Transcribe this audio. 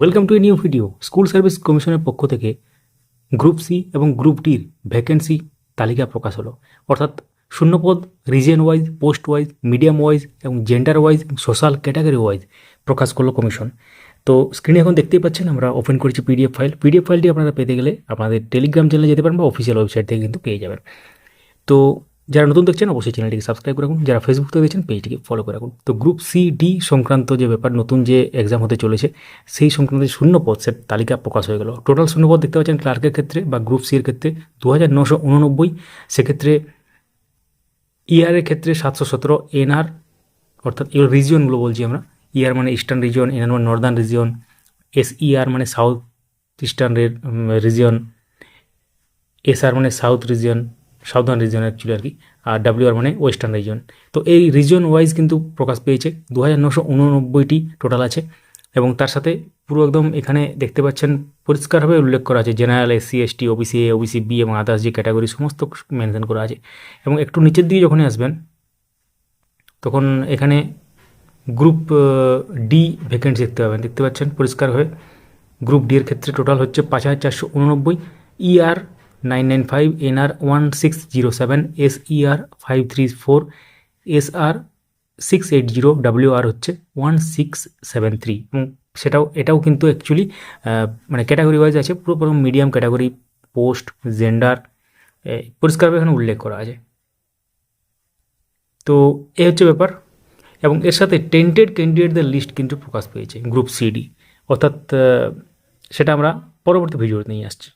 Welcome to a new video school service কমিশনের পক্ষ থেকে গ্রুপ সি এবং গ্রুপ ডির ভ্যাকেন্সি তালিকা প্রকাশ হলো। অর্থাৎ শূন্যপদ region wise post wise medium wise এবং gender wise social category wise প্রকাশ করল কমিশন তো স্ক্রিনে এখন দেখতেই পাচ্ছেন, আমরা ওপেন করেছি পিডিএফ ফাইল পিডিএফ ফাইলটি আপনারা পেতে গেলে আপনাদের টেলিগ্রাম চ্যানেলে যেতে পারেন বা অফিসিয়াল ওয়েবসাইট থেকে কিন্তু পেয়ে যাবেন। তো যারা নতুন দেখছেন, অবশ্যই চ্যানেলটিকে সাবস্ক্রাইব করে রাখুন। যারা ফেসবুক থেকে দেখছেন পেজটিকে ফলো করে রাখুন। তো গ্রুপ সি ডি সংক্রান্ত যে ব্যাপার, নতুন যে এক্সাম হতে চলেছে, সেই সংক্রান্ত শূন্য পদ সেট তালিকা প্রকাশ হয়ে গেল। টোটাল শূন্য পদ দেখতে পাচ্ছেন ক্লার্কের ক্ষেত্রে বা গ্রুপ সি এর ক্ষেত্রে দু হাজার নশো উননব্বই। সেক্ষেত্রে ইয়ারের ক্ষেত্রে সাতশো সতেরো এনআর অর্থাৎ এগুলো রিজিয়নগুলো বলছি আমরা। ইয়ার মানে ইস্টার্ন রিজিয়ন এনআর মানে নর্দার্ন রিজিয়ন এস ইআর মানে সাউথ ইস্টার্ন রিজিয়ন এসআর মানে south region southern region actually আর কি, আর ডাব্লিউআর মানে ওয়েস্টার্ন রিজিয়ন তো এই রিজিয়ন ওয়াইজ কিন্তু প্রকাশ পেয়েছে দু হাজার টোটাল আছে। এবং তার সাথে পুরো একদম এখানে দেখতে পাচ্ছেন, পরিষ্কারভাবে উল্লেখ করা আছে general SC ST OBC A OBC B এবং আদার্স যে ক্যাটাগরি সমস্ত মেনশন করা আছে। এবং একটু নিচের দিকে যখনই আসবেন, তখন এখানে গ্রুপ ডি ভ্যাকেন্সি দেখতে পাবেন। দেখতে পাচ্ছেন, পরিষ্কারভাবে গ্রুপ ডি এর ক্ষেত্রে টোটাল হচ্ছে পাঁচ হাজার চারশো উননব্বই। ER nine nine five NR one six zero seven S ER five three four S R six eight zero W R হচ্ছে ওয়ান সিক্স সেভেন থ্রি এবং সেটাও, এটাও কিন্তু অ্যাকচুয়ালি মানে ক্যাটাগরি ওয়াইজ আছে, পুরো পুরো মিডিয়াম ক্যাটাগরি পোস্ট জেন্ডার পরিষ্কারভাবে এখানে উল্লেখ করা আছে। তো এ হচ্ছে ব্যাপার। এবং এর সাথে টেন্টেড ক্যান্ডিডেটদের লিস্ট কিন্তু প্রকাশ পেয়েছে গ্রুপ সিডি অর্থাৎ সেটা আমরা পরবর্তী ভিডিওতে নিয়ে আসছি।